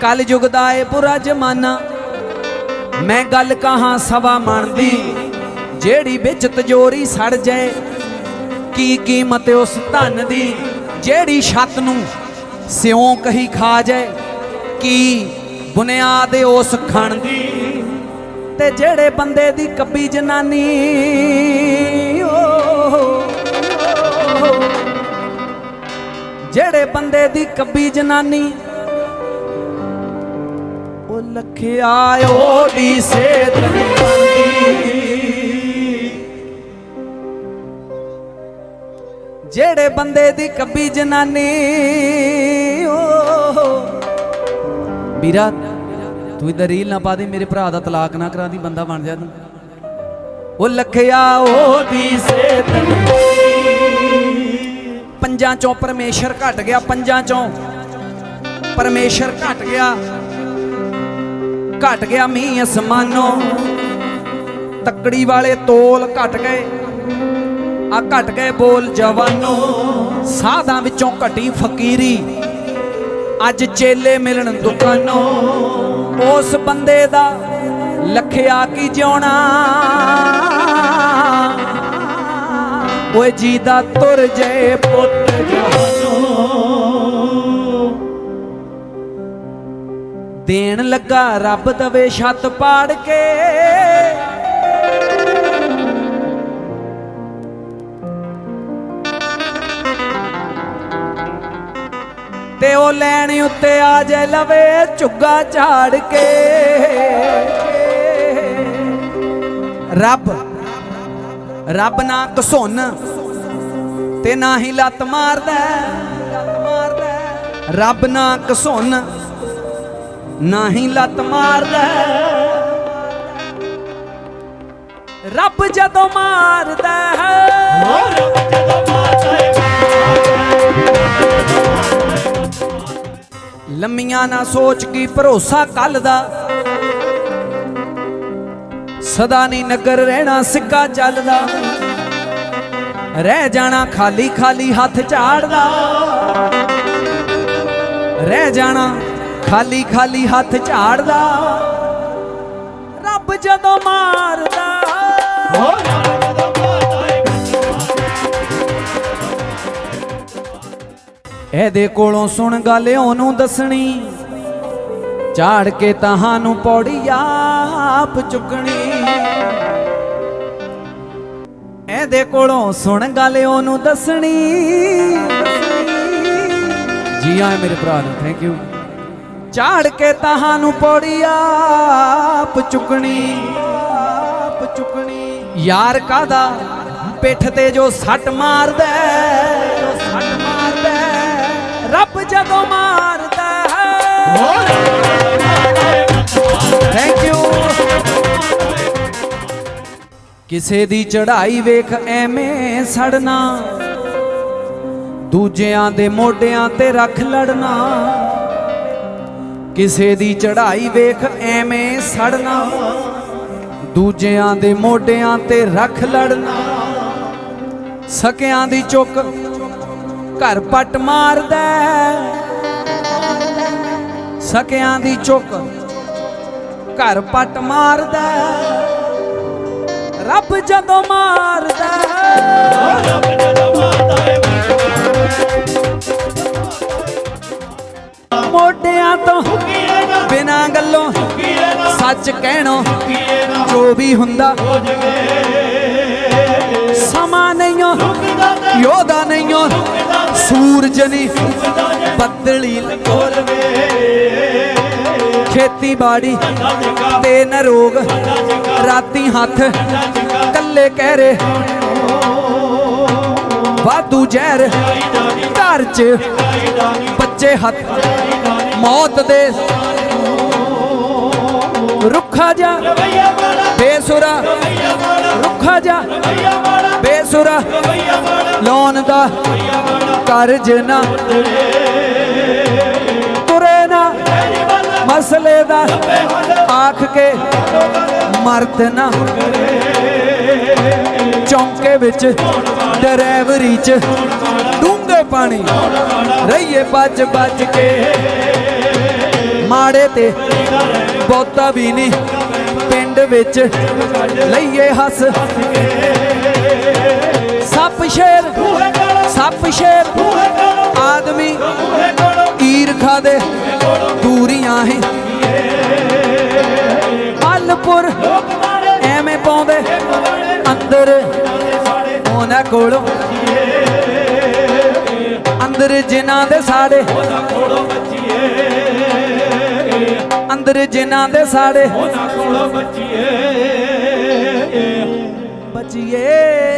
ਕਲ ਯੁਗ ਦਾ ਏ ਬੁਰਾ ਜ਼ਮਾਨਾ। ਮੈਂ ਗੱਲ ਕਹਾਂ ਸਵਾ ਮਨ ਦੀ, ਜਿਹੜੀ ਵਿੱਚ ਤਜੋਰੀ ਸੜ ਜਾਏ, ਕੀ ਕੀਮਤ ਉਸ ਧਨ ਦੀ, ਜਿਹੜੀ ਛੱਤ ਨੂੰ ਸਿਉਂ ਕਹੀ ਖਾ ਜਾਏ, ਕੀ ਬੁਨਿਆਦ ਉਸ ਖਣ ਦੀ। ਤੇ ਜਿਹੜੇ ਬੰਦੇ ਦੀ ਕੱਬੀ ਜਨਾਨੀ ਜਿਹੜੇ ਬੰਦੇ ਦੀ ਕੱਬੀ ਜਨਾਨੀ ਲਖਿਆ ਉਹਦੀ ਸੇਤ ਜਿਹੜੇ ਬੰਦੇ ਦੀ ਕੱਬੀ ਜਨਾਨੀ ਓ ਵੀਰਾ, ਤੂੰ ਇਧਰ ਰੀਲ ਨਾ ਪਾ ਦੇ, ਮੇਰੇ ਭਰਾ ਦਾ ਤਲਾਕ ਨਾ ਕਰਾ ਦੀ, ਬੰਦਾ ਬਣ ਜਾ ਤੂੰ। ਉਹ ਲਖਿਆ, ਉਹਦੀ ਸੇਤ ਪੰਜਾਂ ਚੋਂ ਪਰਮੇਸ਼ਰ ਘਟ ਗਿਆ, ਪੰਜਾਂ ਚੋਂ ਪਰਮੇਸ਼ਰ ਘਟ ਗਿਆ। ਘਟ ਗਿਆ ਮੀਂਹ ਅਸਮਾਨੋਂ। ਤੱਕੜੀ ਵਾਲੇ ਤੋਲ ਘਟ ਗਏ। ਆ ਘਟ ਗਏ ਬੋਲ ਜਵਾਨੋ। ਸਾਧਾਂ ਵਿੱਚੋਂ ਘਟੀ ਫਕੀਰੀ। ਅੱਜ ਚੇਲੇ ਮਿਲਣ ਦੁਕਾਨੋਂ। ਉਸ ਬੰਦੇ ਦਾ ਲਖਿਆ ਕੀ ਜਿਉਣਾ। ਓਏ ਜੀ ਦਾ ਤੁਰ ਜੇ ਪੁੱਤ ਦੇਣ ਲੱਗਾ ਰੱਬ ਦਵੇ ਛੱਤ ਪਾੜ ਕੇ। ਤੇ ਉਹ ਲੈਣ ਉੱਤੇ ਆ ਜੇ ਲਵੇ ਝੁੱਗਾ ਝਾੜ ਕੇ। ਰੱਬ ਰੱਬ ਨਾ ਘਸੁੰਨ ਤੇ ਨਾ ਹੀ ਲੱਤ ਮਾਰਦਾ। ਲੱਤ ਮਾਰਦਾ ਰੱਬ ਨਾ ਘਸੁੰਨ ਨਾ ਲੱਤ ਮਾਰਦਾ ਰੱਬ ਜਦੋਂ ਮਾਰਦਾ ਹੈ। ਲੰਮੀਆਂ ਨਾ ਸੋਚ ਕੀ ਭਰੋਸਾ ਕੱਲ ਦਾ। ਸਦਾ ਨਹੀਂ ਨਗਰ ਰਹਿਣਾ ਸਿੱਕਾ ਚੱਲਦਾ। ਰਹਿ ਜਾਣਾ ਖਾਲੀ ਖਾਲੀ ਹੱਥ ਝਾੜਦਾ। ਰਹਿ ਜਾਣਾ ਖਾਲੀ ਖਾਲੀ ਹੱਥ ਝਾੜਦਾ, ਰੱਬ ਜਦੋਂ ਮਾਰਦਾ। ਇਹਦੇ ਕੋਲੋਂ ਸੁਣ ਗੱਲ ਉਹਨੂੰ ਦੱਸਣੀ, ਝਾੜ ਕੇ ਤਹਾਨੂੰ ਪੌੜੀ ਆਪ ਚੁੱਕਣੀ। ਇਹਦੇ ਕੋਲੋਂ ਸੁਣ ਗੱਲ ਉਹਨੂੰ ਦੱਸਣੀ ਜੀ ਆਏ ਮੇਰੇ ਭਰਾ ਨੂੰ ਥੈਂਕ ਯੂ ਝਾੜ ਕੇ ਤਹਾਨੂੰ ਪੌੜੀ ਆਪ ਚੁੱਕਣੀ ਆਪ ਚੁੱਕਣੀ। ਯਾਰ ਕਾਦਾ ਪਿੱਠ ਤੇ ਜੋ ਸੱਟ ਮਾਰਦਾ ਜੋ ਸੱਟ ਮਾਰਦਾ ਰੱਬ ਜਦੋਂ ਮਾਰਦਾ ਥੈਂਕ ਯੂ ਕਿਸੇ ਦੀ ਚੜ੍ਹਾਈ ਵੇਖ ਐਵੇਂ ਸੜਨਾ, ਦੂਜਿਆਂ ਦੇ ਮੋਢਿਆਂ ਤੇ ਰੱਖ ਲੜਨਾ। ਕਿਸੇ ਦੀ ਚੜ੍ਹਾਈ ਵੇਖ ਐਵੇਂ ਸੜਨਾ, ਦੂਜਿਆਂ ਦੇ ਮੋਢਿਆਂ ਤੇ ਰੱਖ ਲੜਨਾ, ਸਕਿਆਂ ਦੀ ਚੁੱਕ ਘਰ ਪੱਟ ਮਾਰਦਾ ਸਕਿਆਂ ਦੀ ਚੁੱਕ ਘਰ ਪੱਟ ਮਾਰਦਾ ਰੱਬ ਜਦੋਂ ਮਾਰਦਾ ਹੈ। ਮੋਢਿਆਂ ਸੱਚ ਕਹਿਣੋ ਜੋ ਵੀ ਹੁੰਦਾ। ਸਮਾਂ ਨਹੀਂ ਓ, ਯੋਧਾ ਨਹੀਂ ਓ, ਸੂਰਜ ਨਹੀਂ ਬੱਦਲੀ ਲਗੋਲਵੇ ਖੇਤੀਬਾੜੀ ਤੇ ਨਰੋਗ ਰਾਤੀ ਹੱਥ ਕੱਲੇ ਕਹਿਰੇ। ਵਾਧੂ ਜ਼ਹਿਰ ਘਰ ਚ ਬੱਚੇ ਹੱਥ ਮੌਤ ਦੇ। ਰੁੱਖਾ ਜਾ। ਬੇਸੁਰਾ, ਰੁੱਖਾ ਜਾ। ਬੇਸੁਰਾ ਲੋਨ ਦਾ ਕਰਜ ਨਾ। ਤੁਰੇ ਨਾ, ਮਸਲੇ ਦਾ ਆਖ ਕੇ ਮਰਦ ਨਾ। ਚੌਂਕੇ ਵਿੱਚ, ਡਰਾਈਵਰੀ ਚ ਡੂੰਘੇ ਪਾਣੀ। ਰਹੀਏ ਬੱਜ ਬੱਜ ਕੇ। ਮਾੜੇ ਤੇ ਬਹੁਤਾ ਵੀ ਨਹੀਂ। ਪਿੰਡ ਵਿੱਚ ਲਈਏ ਹੱਸ। ਸੱਪ ਸ਼ੇਰ ਸੱਪ ਸ਼ੇਰ, ਆਦਮੀ ਈਰਖਾ ਦੇ ਦੂਰੀਆਂ ਹੈ। ਅਲਪੁਰ ਐਵੇਂ ਪਾਉਂਦੇ, ਅੰਦਰ ਉਹਨਾਂ ਕੋਲੋਂ। ਅੰਦਰ ਜਿਨ੍ਹਾਂ ਦੇ ਸਾੜੇ ਅੰਦਰ ਜਿਨ੍ਹਾਂ ਦੇ ਸਾੜੇ ਬਚੀਏ।